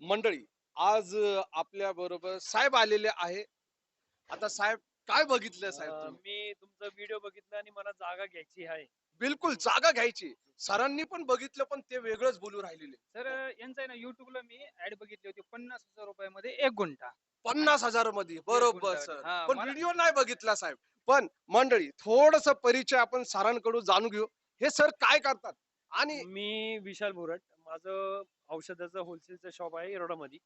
मंडळी आज आपल्या बरोबर साहेब आलेले आहे. आता साहेब काय बघितलं साहेब अं, तुम्ही? मी तुमचा व्हिडिओ बघितला आणि मला जागा घ्यायची आहे. बिलकुल जागा घ्यायची. सरांनी पण बघितलं पण ते वेगळंच बोलू राहिलेले. सर यांचं आहे ना युट्यूबला मी ऍड बघितली होती पन्नास हजार रुपयामध्ये एक गुंठा. पन्नास हजारमध्ये बरोबर. सर. हा, पण मला- व्हिडिओ नाही बघितला साहेब. पण मंडळी थोडस परिचय आपण सरांकडून जाणून घेऊ. हे सर काय करतात? आणि मी विशाल बोरट माझं औषधाचं होलसेलचं शॉप आहे येरोडामध्ये.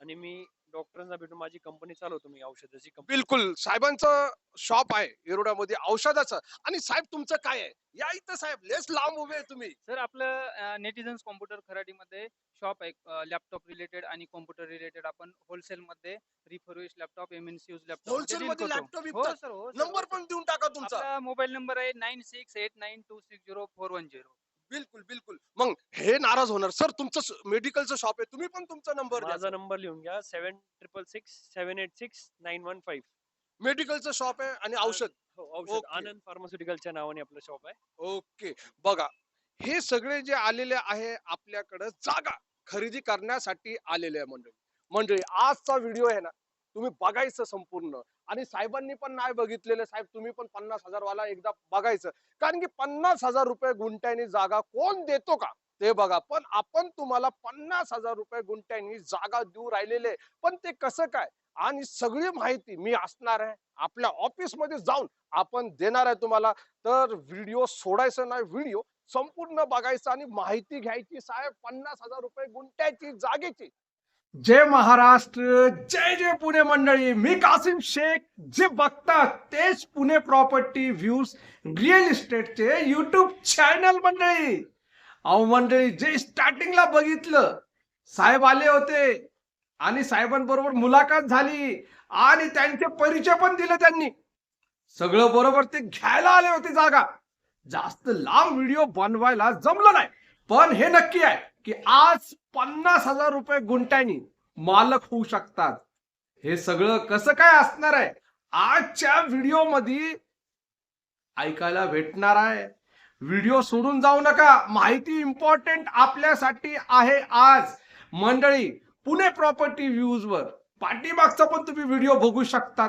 आणि मी डॉक्टरांना भेटून माझी कंपनी चालवतो मी औषधाची कंपनी बिलकुल. साहेबांचं शॉप आहे येरोडामध्ये औषधाचं. आणि साहेब तुमचं काय आहे? या इथं साहेब लेस लांब उभे आहे तुम्ही. सर आपलं नेटिझन्स कॉम्प्युटर खराडीमध्ये शॉप आहे. लॅपटॉप रिलेटेड आणि कॉम्प्युटर रिलेटेड आपण होलसेल मध्ये refurbished laptop M N C use wholesale मध्ये लॅपटॉप हो विकतात. सर हो नंबर पण देऊन टाका तुमचा. आपला मोबाईल नंबर आहे nine six eight nine two six zero four one zero बिलकुल बिलकुल. मग हे नाराज होणार. सर तुमचं मेडिकलचं शॉप आहे. तुम्ही पण तुमचा नंबर माझा नंबर लिहून घ्या. Seven triple six seven eight six nine one five मेडिकलचं shop आहे आणि औषध. हो औषध. Okay. आनंद फार्मास्युटिकलच्या नावाने आपलं शॉप आहे. ओके. बघा हे सगळे जे आलेले आहे आपल्याकडे जागा खरेदी करण्यासाठी आलेले आहे मंडळी. मंडळी आजचा व्हिडिओ आहे ना तुम्ही बघायचं संपूर्ण. आणि साहेबांनी पण नाही बघितलेलं. साहेब तुम्ही पण पन्नास हजार वाला एकदा बघायचं. कारण की पन्नास हजार रुपये गुंठ्यानी जागा कोण देतो का? ते बघा. पण आपण तुम्हाला पन्नास हजार रुपये गुंठ्यानी जागा देऊ राहिलेले पण ते कसं काय? आणि सगळी माहिती मी असणार आहे. आपल्या ऑफिसमध्ये जाऊन आपण देणार आहे तुम्हाला. तर व्हिडिओ सोडायचं नाही. व्हिडिओ संपूर्ण बघायचं आणि माहिती घ्यायची. साहेब पन्नास हजार रुपये गुंठ्याची जागेची. जय महाराष्ट्र जय जय पुणे मंडळी. मी कासिम शेख जे बघतात तेच पुणे प्रॉपर्टी व्ह्यूज रिअल इस्टेटचे युट्यूब चॅनल मंडळी. अहो मंडळी जे स्टार्टिंगला बघितलं साहेब आले होते. आणि साहेबांबरोबर मुलाखत झाली. आणि त्यांचे परिचय पण दिले त्यांनी. सगळं बरोबर ते घ्यायला आले होते जागा. जास्त लांब व्हिडिओ बनवायला जमलं नाही. पण हे नक्की आहे. की आज पन्नास हजार रुपये गुंठ्यानी मालक होऊ शकतात. हे सगळं कसं काय असणार आहे? आजच्या व्हिडिओमध्ये ऐकायला भेटणार आहे. व्हिडिओ सोडून जाऊ नका. माहिती इम्पॉर्टंट आपल्यासाठी आहे आज. मंडळी पुणे प्रॉपर्टी व्ह्यूज वर पाठीमागचा पण तुम्ही व्हिडिओ बघू शकतात.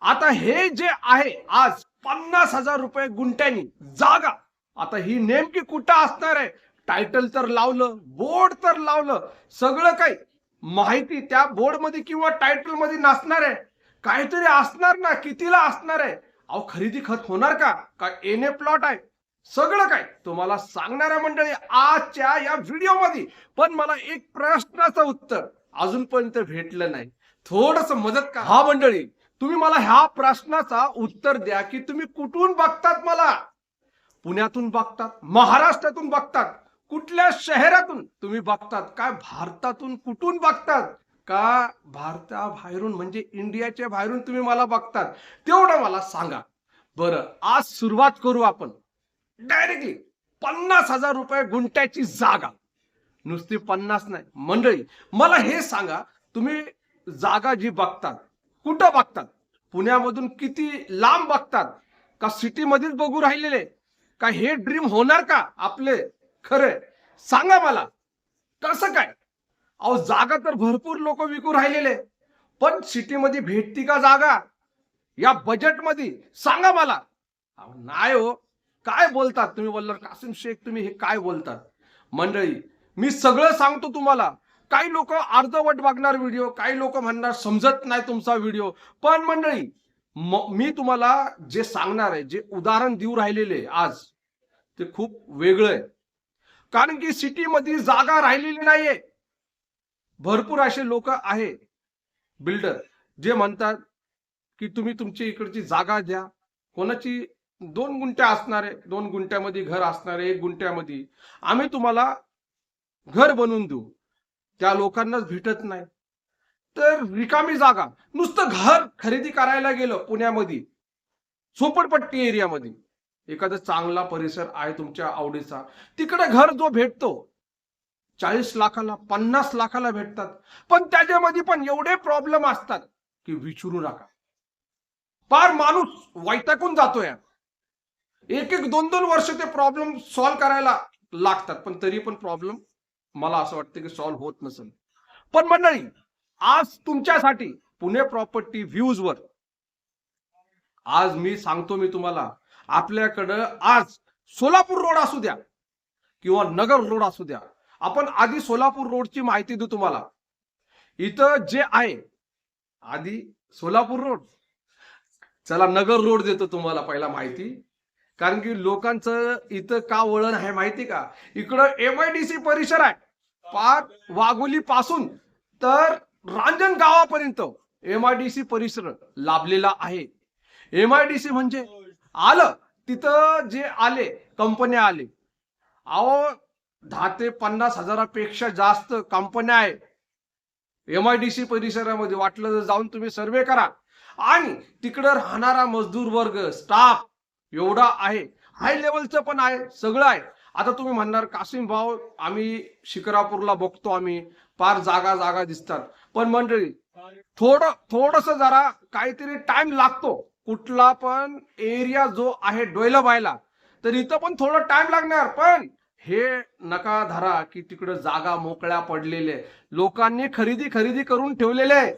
आता हे जे आहे आज पन्नास हजार रुपये गुंठ्यानी जागा. आता ही नेमकी कुठं असणार आहे? टायटल तर लावलं बोर्ड तर लावलं सगळं काही माहिती त्या बोर्डमध्ये किंवा टायटलमध्ये नसणार आहे. काहीतरी असणार ना कितीला असणार आहे? अहो खरेदी खत होणार का? का एने प्लॉट आहे? सगळं काय तुम्हाला सांगणार आहे मंडळी आजच्या या व्हिडिओमध्ये. पण मला एक प्रश्नाचं उत्तर अजूनपर्यंत भेटलं नाही. थोडस मदत का हा मंडळी. तुम्ही मला ह्या प्रश्नाचा उत्तर द्या की तुम्ही कुठून बघतात मला? पुण्यातून बघतात महाराष्ट्रातून बघतात. कुठल्या शहरातून तुम्ही बघतात? काय भारतातून कुठून बघतात? का भारताबाहेरून म्हणजे इंडियाच्या बाहेरून तुम्ही मला बघतात? तेवढं मला सांगा. बरं आज सुरुवात करू आपण. डायरेक्टली पन्नास हजार रुपये गुंठ्याची जागा. नुसती पन्नास नाही मंडळी मला हे सांगा तुम्ही जागा जी बघतात कुठं बघतात? पुण्यामधून किती लांब बघतात? का सिटीमध्येच बघू राहिलेले? का हे ड्रीम होणार का आपले? खरंय. सांगा मला कसं काय? अहो जागा तर भरपूर लोक विकू राहिलेले पण सिटीमध्ये भेटती का जागा? या बजेटमध्ये सांगा मला. अहो, नाही हो. काय बोलतात तुम्ही बोलणार कासिम शेख तुम्ही हे काय बोलतात? मंडळी मी सगळं सांगतो तुम्हाला. काही लोक अर्धवट बघणार व्हिडिओ काही लोक म्हणणार समजत नाही तुमचा व्हिडिओ. पण मंडळी मी तुम्हाला जे सांगणार आहे जे उदाहरण देऊ राहिलेले आज ते खूप वेगळं आहे. कारण की सिटीमध्ये जागा राहिलेली नाहीये. भरपूर असे लोक आहे. बिल्डर जे म्हणतात की तुम्ही तुमची इकडची जागा द्या. कोणाची दोन गुंठ्या असणारे दोन गुंठ्यामध्ये घर असणारे एक गुंठ्यामध्ये. आम्ही तुम्हाला घर बनवून देऊ. त्या लोकांनाच भेटत नाही. तर रिकामी जागा. नुसतं घर खरेदी करायला गेलं पुण्यामध्ये. झोपडपट्टी एरियामध्ये. एखादा चांगला परिसर आहे तुमच्या आवडीचा. तिकडे घर जो भेटतो चाळीस लाखाला पन्नास लाखाला भेटतात. पण त्याच्यामध्ये पण एवढे प्रॉब्लेम असतात की विचारू नका. फार माणूस वैतागून जातो या एक एक दोन दोन वर्ष ते प्रॉब्लेम सॉल्व करायला लागतात. पण तरी पण प्रॉब्लेम मला असं वाटतं की सॉल्व्ह होत नसेल. पण मंडळी आज तुमच्यासाठी पुणे प्रॉपर्टी व्ह्यूज वर आज मी सांगतो मी तुम्हाला आपल्याकडं आज सोलापूर रोड असू द्या किंवा नगर रोड असू द्या. आपण आधी सोलापूर रोडची माहिती देऊ तुम्हाला. इथं जे आहे आधी सोलापूर रोड. चला नगर रोड देतो तुम्हाला पहिला माहिती. कारण की लोकांचं इथं का वळण आहे माहिती का? इकडं एम आय डी सी परिसर आहे. पार वाघोली पासून तर रांजण गावापर्यंत एम आय डी सी परिसर लाभलेला आहे. एम म्हणजे आलं तिथं जे आले कंपन्या आले. अहो दहा ते पन्नास हजारापेक्षा जास्त कंपन्या आहे. एम आय डी सी परिसरामध्ये वाटलं तर जाऊन तुम्ही सर्वे करा. आणि तिकडं राहणारा मजदूर वर्ग स्टाफ एवढा आहे. हाय लेवलचं पण आहे सगळं आहे. आता तुम्ही म्हणणार कासिम भाऊ आम्ही शिकरापूरला बघतो आम्ही. फार जागा जागा दिसतात. पण मंडळी थोडं थोडस जरा काहीतरी टाइम लागतो. कुठला पण एरिया जो आहे डोयला व्हायला तर इथं पण थोडं टाइम लागणार. पण हे नका धरा की तिकडं जागा मोकळ्या पडलेले लोकांनी खरेदी खरेदी करून ठेवलेले आहे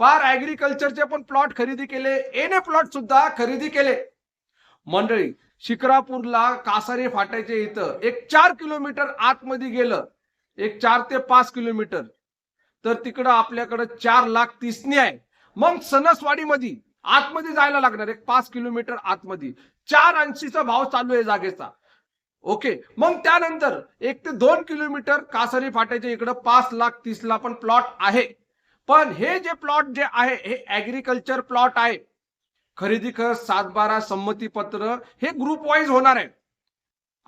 पार ऍग्रिकल्चरचे पण प्लॉट खरेदी केले. एने प्लॉट सुद्धा खरेदी केले. मंडळी शिक्रापूरला कासारे फाटायचे इथं एक चार किलोमीटर आतमध्ये गेलं. एक चार ते पाच किलोमीटर. तर तिकडं आपल्याकडं चार लाख तीसनी आहे. मग सणसवाडीमध्ये आतमध्ये जायला लागणार एक पाच किलोमीटर आतमध्ये. चार ऐंशीचा भाव चालू आहे जागेचा. ओके. मग त्यानंतर एक ते दोन किलोमीटर कासरी फाट्याच्या इकडं पाच लाख तीसला पण प्लॉट आहे. पण हे जे प्लॉट जे आहे हे ऍग्रिकल्चर प्लॉट आहे. खरेदी कर सातबारा संमती पत्र हे ग्रुप वाईज होणार आहे.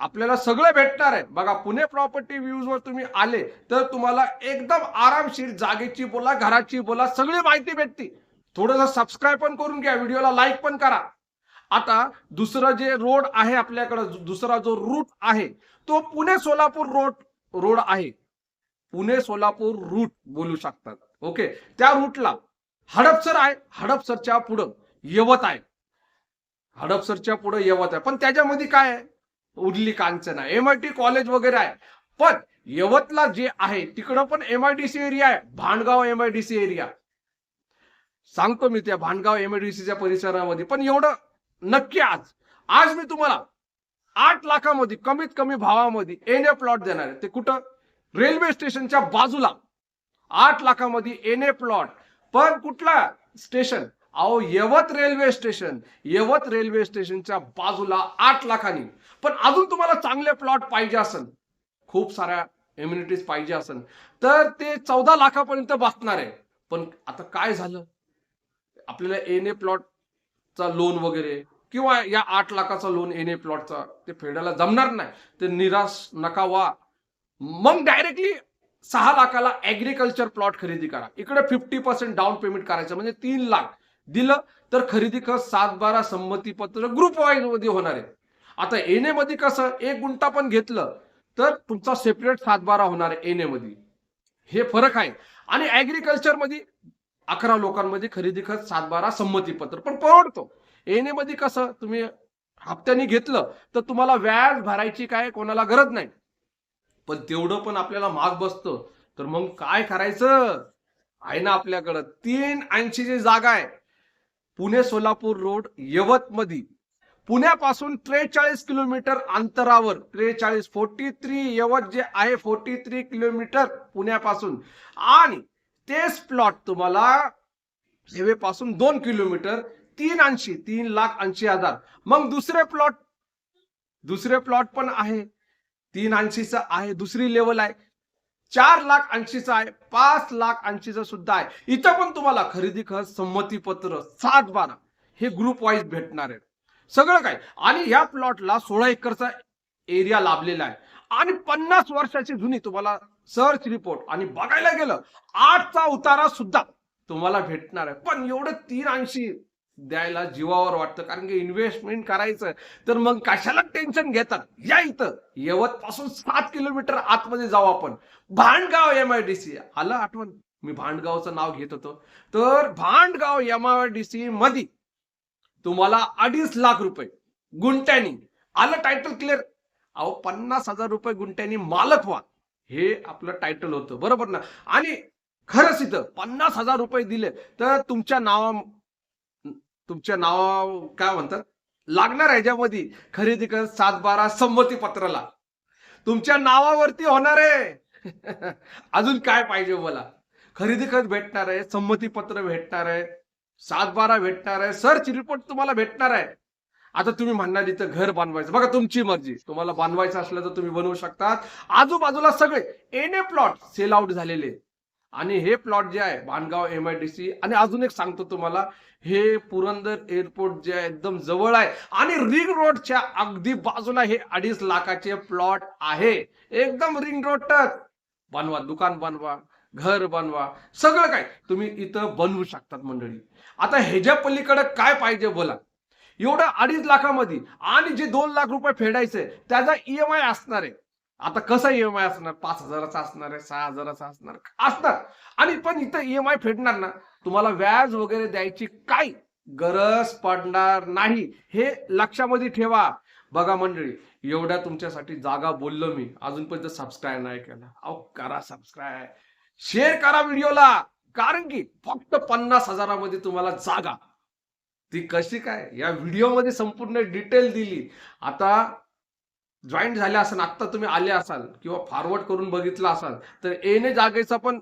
आपल्याला सगळं भेटणार आहे. बघा पुणे प्रॉपर्टी व्ह्यूज वर तुम्ही आले तर तुम्हाला एकदम आरामशीर जागेची बोला घराची बोला सगळी माहिती भेटते. थोडंसं सबस्क्राईब पण करून घ्या व्हिडिओला लाईक पण करा. आता दुसरं जे रोड आहे आपल्याकडं दुसरा जो रूट आहे तो पुणे सोलापूर रोड रोड आहे. पुणे सोलापूर रूट बोलू शकतात. ओके त्या रूटला हडपसर आहे. हडपसरच्या पुढं यवत आहे. हडपसरच्या पुढे यवत आहे. पण त्याच्यामध्ये काय आहे? उरली कांचन. आहे एम आय टी कॉलेज वगैरे आहे. पण यवतला जे आहे तिकडं पण M I D C area आहे. Bhandgaon M I D C area सांगतो मी त्या भांडगाव एम डी परिसरामध्ये. पण एवढं नक्की आज आज मी तुम्हाला आठ लाखामध्ये कमीत कमी भावामध्ये एन ए प्लॉट देणार आहे. ते कुठं? रेल्वे स्टेशनच्या बाजूला. आठ लाखामध्ये एन ए प्लॉट. पण कुठला स्टेशन? अहो Yavat railway station. Yavat railway स्टेशनच्या बाजूला आठ लाखांनी. पण अजून तुम्हाला चांगले प्लॉट पाहिजे असेल खूप साऱ्या इम्युनिटीज पाहिजे असेल तर ते चौदा लाखापर्यंत बसणार आहे. पण आता काय झालं? आपल्याला एन ए प्लॉटचा लोन वगैरे किंवा या आठ लाखाचा लोन एन ए प्लॉटचा ते फेडायला जमणार नाही. ते निराश नका व्हा. मग डायरेक्टली सहा लाखाला ऍग्रिकल्चर प्लॉट खरेदी करा. इकडे फिफ्टी पर्सेंट डाऊन पेमेंट करायचं म्हणजे तीन लाख दिलं तर खरेदी कर सात बारा संमती पत्र ग्रुप वाईजमध्ये होणार आहे. आता एने मध्ये कसं एक गुंटा पण घेतलं तर तुमचा सेपरेट सात बारा होणार आहे एने मध्ये. हे फरक आहे. आणि ऍग्रिकल्चरमध्ये अकरा लोकांमध्ये खरेदी खत सात बारा संमती पत्र पण परवडतो. एने मध्ये कसं तुम्ही हप्त्याने घेतलं तर तुम्हाला व्याज भरायची काय कोणाला गरज नाही. पण तेवढं पण आपल्याला माग बसतं. तर मग काय करायचं? आहे ना आपल्याकडं. तीन ऐंशीची जागा आहे. पुणे सोलापूर रोड यवत मध्ये पुण्यापासून त्रेचाळीस किलोमीटर अंतरावर. त्रेचाळीस फोर्टी थ्री यवत जे आहे फोर्टी थ्री किलोमीटर पुण्यापासून. आणि तेच प्लॉट तुम्हाला सेवेपासून दोन किलोमीटर तीन ऐंशी तीन लाख ऐंशी हजार. मग दुसरे प्लॉट दुसरे प्लॉट पण आहे. तीन ऐंशीचा आहे दुसरी लेवल आहे. चार लाख ऐंशीचा आहे पाच लाख ऐंशीचा सुद्धा आहे. इथं पण तुम्हाला खरेदी खत संमती पत्र सात बारा हे ग्रुप वाईज भेटणार आहे सगळं काय? आणि या प्लॉटला सोळा एकरचा एरिया लाभलेला आहे. आणि पन्नास वर्षाची जुनी तुम्हाला सर्च रिपोर्ट आणि बघायला गेलं आठचा उतारा सुद्धा तुम्हाला भेटणार आहे. पण एवढं तीन ऐंशी द्यायला जीवावर वाटतं कारण की इन्व्हेस्टमेंट करायचं तर मग कशाला टेन्शन घेतात? या इथं यवत पासून सात किलोमीटर आतमध्ये जाऊ आपण. Bhandgaon M I D C आलं आठवण? मी भांडगावचं नाव घेत होतो. तर Bhandgaon M I D C मध्ये तुम्हाला अडीच लाख रुपये गुंट्यानी आलं टायटल क्लिअर अहो पन्नास हजार रुपये गुंट्यानी मालक व्हा. हे आपलं टायटल होतं. बरोबर ना? आणि खरंच इथं पन्नास हजार रुपये दिले तर तुमच्या नावा तुमच्या नावा काय म्हणतात? लागणार ह्याच्यामध्ये खरेदी कर सात बारा संमती पत्राला. तुमच्या नावावरती होणार आहे. अजून काय पाहिजे मला? खरेदी करत भेटणार आहे संमती पत्र भेटणार आहे सात बारा भेटणार आहे सर्च रिपोर्ट तुम्हाला भेटणार आहे. आता तुम्ही म्हणणार इथं घर बांधवायचं. बघा तुमची मर्जी. तुम्हाला बांधवायचं असलं तर तुम्ही बनवू शकतात. आजूबाजूला सगळे एने प्लॉट सेल आउट झालेले. आणि हे प्लॉट जे आहे Bandhgaon M I D C आणि अजून एक सांगतो तुम्हाला हे पुरंदर एअरपोर्ट जे आहे एकदम जवळ आहे. आणि रिंग रोडच्या अगदी बाजूला हे अडीच लाखाचे प्लॉट आहे. एकदम रिंग रोड टच. बनवा दुकान बनवा घर बनवा सगळं काय तुम्ही इथं बनवू शकतात मंडळी. आता ह्याच्या पलीकडे काय पाहिजे बोला. एवढं अडीच लाखामध्ये आणि जे दोन लाख रुपये फेडायचे त्याचा ईएमआय असणार आहे. आता कसा ईएमआय असणार? पाच हजाराचा असणार आहे सहा हजाराचा असणार असणार. आणि पण इथं ईएमआय फेडणार ना तुम्हाला व्याज वगैरे द्यायची काही गरज पडणार नाही. हे लक्षामध्ये ठेवा. बघा मंडळी एवढ्या तुमच्यासाठी जागा बोललो मी. अजूनपर्यंत सबस्क्राईब नाही केला. अहो करा सबस्क्राईब शेअर करा व्हिडिओला कारण की फक्त पन्नास हजारामध्ये तुम्हाला जागा. ती कशी काय? या व्हिडिओमध्ये संपूर्ण डिटेल दिली. आता जॉईंट झाले असाल आत्ता तुम्ही आले असाल किंवा फॉरवर्ड करून बघितलं असाल तर एने जागेचा पण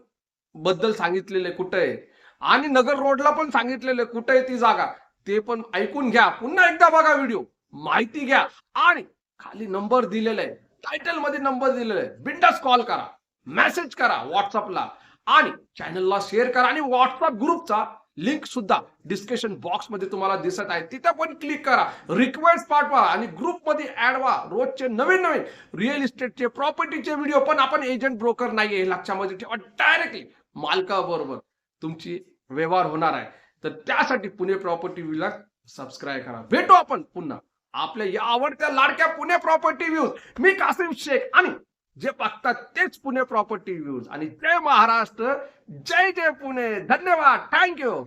बद्दल सांगितलेलं आहे कुठं आहे? आणि नगर रोडला पण सांगितलेलं आहे कुठं आहे ती जागा? ते पण ऐकून घ्या. पुन्हा एकदा बघा व्हिडिओ. माहिती घ्या. आणि खाली नंबर दिलेला आहे. टायटलमध्ये नंबर दिलेला आहे. बिंदास कॉल करा. मेसेज करा व्हॉट्सअपला आणि चॅनलला शेअर करा. आणि व्हॉट्सअप ग्रुपचा लिंक सुद्धा डिस्कशन बॉक्समध्ये तुम्हाला दिसत आहे. तिथे पण क्लिक करा. रिक्वेस्ट पाठवा आणि ग्रुपमध्ये ऍड व्हा. रोजचे नवीन नवीन रिअल इस्टेटचे प्रॉपर्टीचे व्हिडिओ पण आपण एजंट ब्रोकर नाहीये. हे लक्षामध्ये ठेवा डायरेक्टली मालकाबरोबर तुमची व्यवहार होणार आहे. तर त्यासाठी पुणे प्रॉपर्टी व्ह्यूला सबस्क्राईब करा. भेटू आपण पुन्हा. आपल्या या आवडत्या लाडक्या पुणे प्रॉपर्टी व्ह्यूज मी कासिम शेख आणि जे बघतात तेच पुणे प्रॉपर्टी व्ह्यूज आणि जय महाराष्ट्र जय जय पुणे. धन्यवाद. थँक्यू